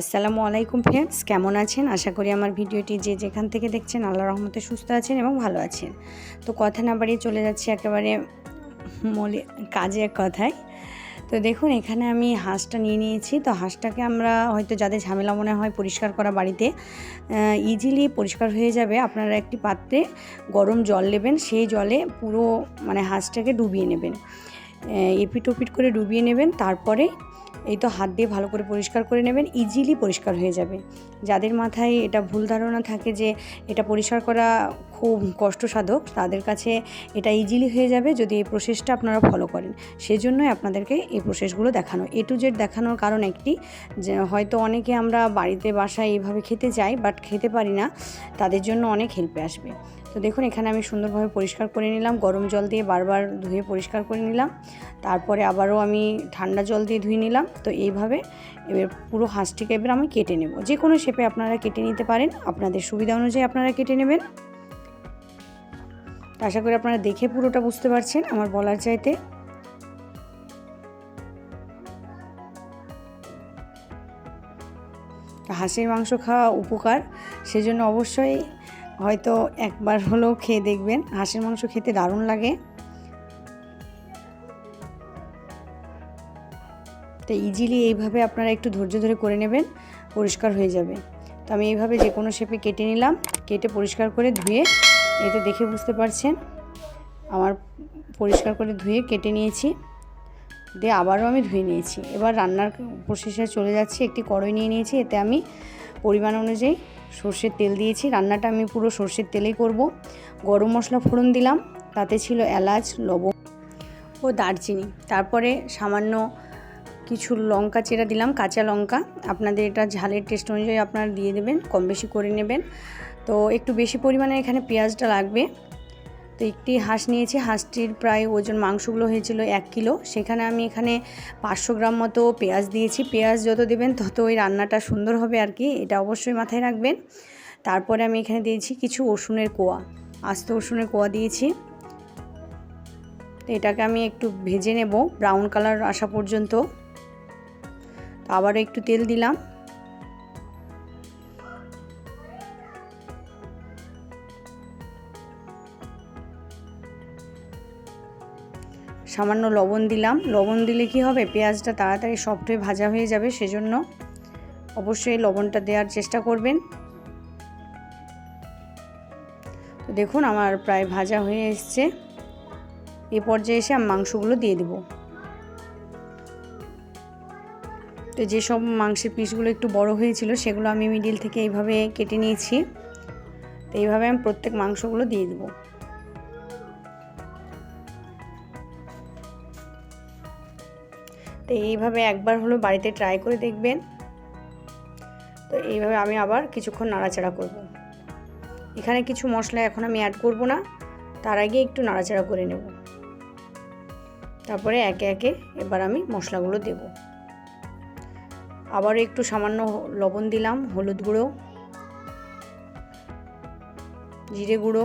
আসসালামু আলাইকুম ফ্রেন্ডস কেমন আছেন? আশা করি আমার ভিডিওটি যে যেখান থেকে দেখছেন আল্লাহ রহমতে সুস্থ আছেন এবং ভালো আছেন। তো কথা না বাড়িয়ে চলে যাচ্ছি একেবারে মলি, কাজের কথায়। তো দেখুন, এখানে আমি হাঁসটা নিয়ে নিয়েছি। তো হাঁসটাকে আমরা হয়তো যাদের ঝামেলা মনে হয় পরিষ্কার করা বাড়িতে ইজিলি পরিষ্কার হয়ে যাবে। আপনারা একটি পাত্রে গরম জল নেবেন, সেই জলে পুরো মানে হাঁসটাকে ডুবিয়ে নেবেন। এপিট ওপিট করে ডুবিয়ে নেবেন। তারপরে এই তো হাত দিয়ে ভালো করে পরিষ্কার করে নেবেন ইজিলি পরিষ্কার হয়ে যাবে। যাদের মাথায় এটা ভুল ধারণা থাকে যে এটা পরিষ্কার করা খুব কষ্টসাধক, তাদের কাছে এটা ইজিলি হয়ে যাবে যদি এই প্রসেসটা আপনারা ফলো করেন। সেজন্যই আপনাদেরকে এই প্রসেসগুলো দেখানো। এ টু জেড দেখানোর কারণ একটি, যে হয়তো অনেকে আমরা বাড়িতে বাসায় এইভাবে খেতে যাই বাট খেতে পারি না, তাদের জন্য অনেক হেল্পে আসবে। তো দেখুন, এখানে আমি সুন্দরভাবে পরিষ্কার করে নিলাম। গরম জল দিয়ে বারবার ধুয়ে পরিষ্কার করে নিলাম। তারপরে আবারও আমি ঠান্ডা জল দিয়ে ধুয়ে নিলাম। তো এইভাবে এবার পুরো হাঁসটিকে এবার আমি কেটে নেব। যে কোনো শেপে আপনারা কেটে নিতে পারেন। আপনাদের সুবিধা অনুযায়ী আপনারা কেটে নেবেন। আশা করি আপনারা দেখে পুরোটা বুঝতে পারছেন আমার বলার চাইতে। হাঁসের মাংস খাওয়া উপকার। সেজন্য অবশ্যই হয়তো একবার হলেও খেয়ে দেখবেন। হাঁসের মাংস খেতে দারুণ লাগে। তো ইজিলি এইভাবে আপনারা একটু ধৈর্য ধরে করে নেবেন, পরিষ্কার হয়ে যাবে। তো আমি এইভাবে যে কোনো শেপে কেটে নিলাম। কেটে পরিষ্কার করে ধুয়ে এই তো দেখে বুঝতে পারছেন, আমার পরিষ্কার করে ধুয়ে কেটে নিয়েছি। দিয়ে আবারও আমি ধুয়ে নিয়েছি। এবার রান্নার প্রসেসে চলে যাচ্ছি। একটি কড়াই নিয়ে নিয়েছি। এতে আমি পরিমাণ অনুযায়ী সর্ষের তেল দিয়েছি। রান্নাটা আমি পুরো সর্ষের তেলেই করব। গরম মশলা ফোড়ন দিলাম। তাতে ছিল এলাচ, লবণ ও দারচিনি। তারপরে সামান্য কিছু লঙ্কা চেরা দিলাম, কাঁচা লঙ্কা। আপনাদের এটা ঝালের টেস্ট অনুযায়ী আপনারা দিয়ে দেবেন, কম বেশি করে নেবেন। তো একটু বেশি পরিমাণে এখানে পেঁয়াজটা লাগবে। তো একটি হাঁস নিয়েছি। হাঁসটির প্রায় ওজন মাংসগুলো হয়েছিল এক কিলো। সেখানে আমি এখানে পাঁচশো গ্রাম মতো পেঁয়াজ দিয়েছি। পেঁয়াজ যত দেবেন তত ওই রান্নাটা সুন্দর হবে আর কি, এটা অবশ্যই মাথায় রাখবেন। তারপরে আমি এখানে দিয়েছি কিছু রসুনের কোয়া, আস্ত রসুনের কোয়া দিয়েছি। এটাকে আমি একটু ভেজে নেব, ব্রাউন কালার আসা পর্যন্ত। আবারও একটু তেল দিলাম। সামান্য লবণ দিলাম। লবণ দিলে কি হবে? পেঁয়াজটা তাড়াতাড়ি সফট হয়ে ভাজা হয়ে যাবে, সেজন্য অবশ্যই লবণটা দেওয়ার চেষ্টা করবেন। তো দেখুন, আমার প্রায় ভাজা হয়ে এসছে। এ পর্যায়ে এসে আমি মাংসগুলো দিয়ে দেব। তো যেসব মাংসের পিসগুলো একটু বড় হয়েছিল, সেগুলো আমি মিডিল থেকে এইভাবে কেটে নিয়েছি। তো এইভাবে আমি প্রত্যেক মাংসগুলো দিয়ে দেবো। তো এইভাবে একবার হলো বাড়িতে ট্রাই করে দেখবেন। তো এইভাবে আমি আবার কিছুক্ষণ নাড়াচাড়া করব। এখানে কিছু মশলা এখন আমি অ্যাড করব না, তার আগে একটু নাড়াচাড়া করে নেব। তারপরে একে একে এবার আমি মশলাগুলো দেব। আবারও একটু সামান্য লবণ দিলাম, হলুদ গুঁড়ো, জিরে গুঁড়ো।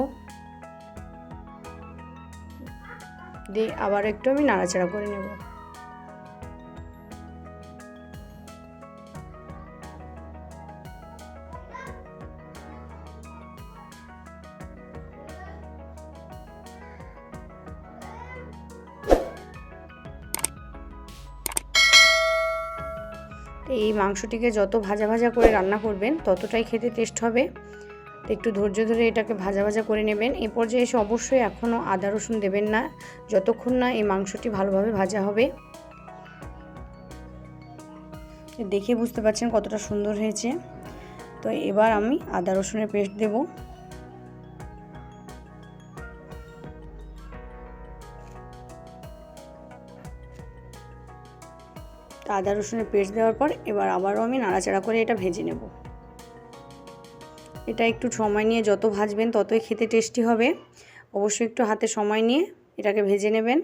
দিয়ে আবার একটু আমি নাড়াচাড়া করে নেব। তো এই মাংসটিকে যত ভাজা ভাজা করে রান্না করবেন, ততটাই খেতে টেস্ট হবে। তো একটু ধৈর্য ধরে এটাকে ভাজা ভাজা করে নেবেন। এ পর্যায়ে এসে অবশ্যই এখনও আদা রসুন দেবেন না। যতক্ষণ না এই মাংসটি ভালোভাবে ভাজা হবে। দেখে বুঝতে পারছেন কতটা সুন্দর হয়েছে। তো এবার আমি আদা রসুনের পেস্ট দেবো। তো আদা রসুনের পেস্ট দেওয়ার পর এবার আবারও আমি নাড়াচাড়া করে এটা ভেজে নেব। এটা একটু সময় নিয়ে যত ভাজবেন ততই খেতে টেস্টি হবে। অবশ্যই একটু হাতে সময় নিয়ে এটাকে ভেজে নেবেন।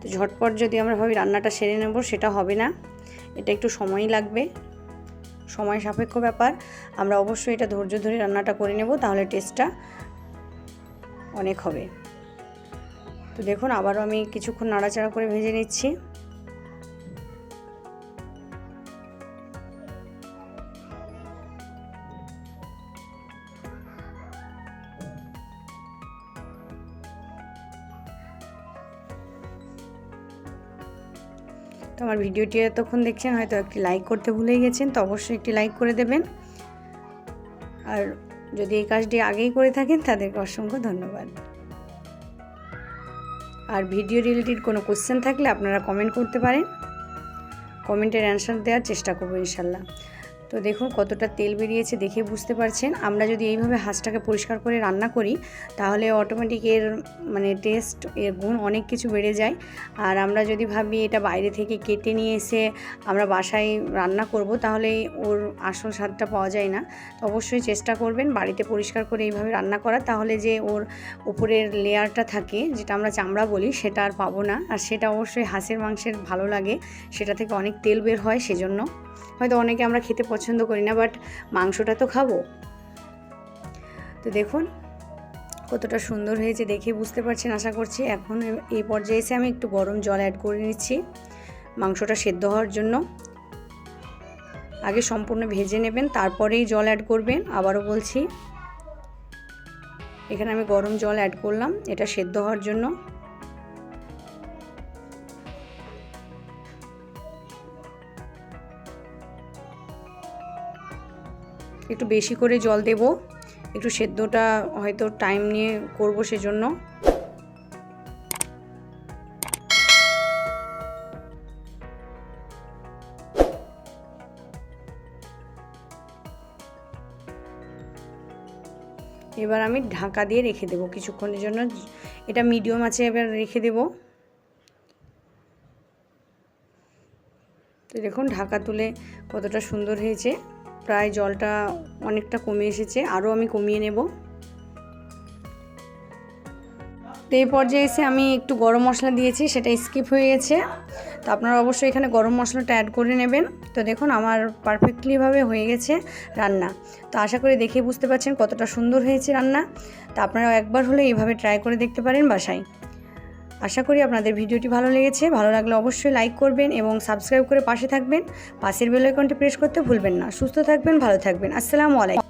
তো ঝটপট যদি আমরা ভাবি রান্নাটা সেরে নেব, সেটা হবে না। এটা একটু সময়ই লাগবে। সময় সাপেক্ষ ব্যাপার। আমরা অবশ্যই এটা ধৈর্য ধরে রান্নাটা করে নেব, তাহলে টেস্টটা অনেক হবে। তো দেখুন, আবারও আমি কিছুক্ষণ নাড়াচাড়া করে ভেজে নিচ্ছি। তো আমার ভিডিওটি এতক্ষণ দেখছেন, হয়তো একটি লাইক করতে ভুলে গেছেন, তো অবশ্যই একটি লাইক করে দেবেন। আর যদি এই কাজটি আগেই করে থাকেন, তাদেরকে অসংখ্য ধন্যবাদ। আর ভিডিও রিলেটেড কোনো কোশ্চেন থাকলে আপনারা কমেন্ট করতে পারেন। কমেন্টের অ্যান্সার দেওয়ার চেষ্টা করব, ইনশাল্লাহ। তো দেখুন কতটা তেল বেরিয়েছে দেখে বুঝতে পারছেন। আমরা যদি এইভাবে হাঁসটাকে পরিষ্কার করে রান্না করি, তাহলে অটোমেটিক এর মানে টেস্ট এর গুণ অনেক কিছু বেড়ে যায়। আর আমরা যদি ভাবি এটা বাইরে থেকে কেটে নিয়ে এসে আমরা বাসায় রান্না করব, তাহলে ওর আসল স্বাদটা পাওয়া যায় না। তো অবশ্যই চেষ্টা করবেন বাড়িতে পরিষ্কার করে এইভাবে রান্না করা, তাহলে যে ওর উপরের লেয়ারটা থাকে, যেটা আমরা চামড়া বলি, সেটা আর পাবো না। আর সেটা অবশ্যই হাঁসের মাংসের ভালো লাগে, সেটা থেকে অনেক তেল বের হয় সেজন্য। হয়তো অনেকে আমরা খেতে করি না বাট মাংসটা তো খাব। তো দেখুন, কতটা সুন্দর হয়েছে দেখে বুঝতে পারছেন আশা করছি। এখন এই পর্যায়ে এসে আমি একটু গরম জল অ্যাড করে নিচ্ছি মাংসটা সেদ্ধ হওয়ার জন্য। আগে সম্পূর্ণ ভেজে নেবেন, তারপরেই জল অ্যাড করবেন। আবারও বলছি, এখানে আমি গরম জল অ্যাড করলাম, এটা সেদ্ধ হওয়ার জন্য। একটু বেশি করে জল দেব। একটু সেদ্ধটা হয়তো টাইম নিয়ে করব সেজন্য। এবার আমি ঢাকা দিয়ে রেখে দেবো কিছুক্ষণের জন্য। এটা মিডিয়াম আছে, এবার রেখে দেবো। তো দেখুন, ঢাকা তুলে কতটা সুন্দর হয়েছে। প্রায় জলটা অনেকটা কমে এসেছে, আরও আমি কমিয়ে নেব। তো এই পর্যায়ে এসে আমি একটু গরম মশলা দিয়েছি, সেটা স্কিপ হয়ে গেছে। তো আপনারা অবশ্যই এখানে গরম মশলাটা অ্যাড করে নেবেন। তো দেখুন, আমার পারফেক্টলিভাবে হয়ে গেছে রান্না। তো আশা করি দেখে বুঝতে পারছেন কতটা সুন্দর হয়েছে রান্না। তো আপনারাও একবার হলে এইভাবে ট্রাই করে দেখতে পারেন বাসায়। আশা করি আপনাদের ভিডিওটি ভালো লেগেছে। ভালো লাগলে অবশ্যই লাইক করবেন এবং সাবস্ক্রাইব করে পাশে থাকবেন। পাশের বেলাইকনটি প্রেস করতে ভুলবেন না। সুস্থ থাকবেন, ভালো থাকবেন। আসসালামু আলাইকুম।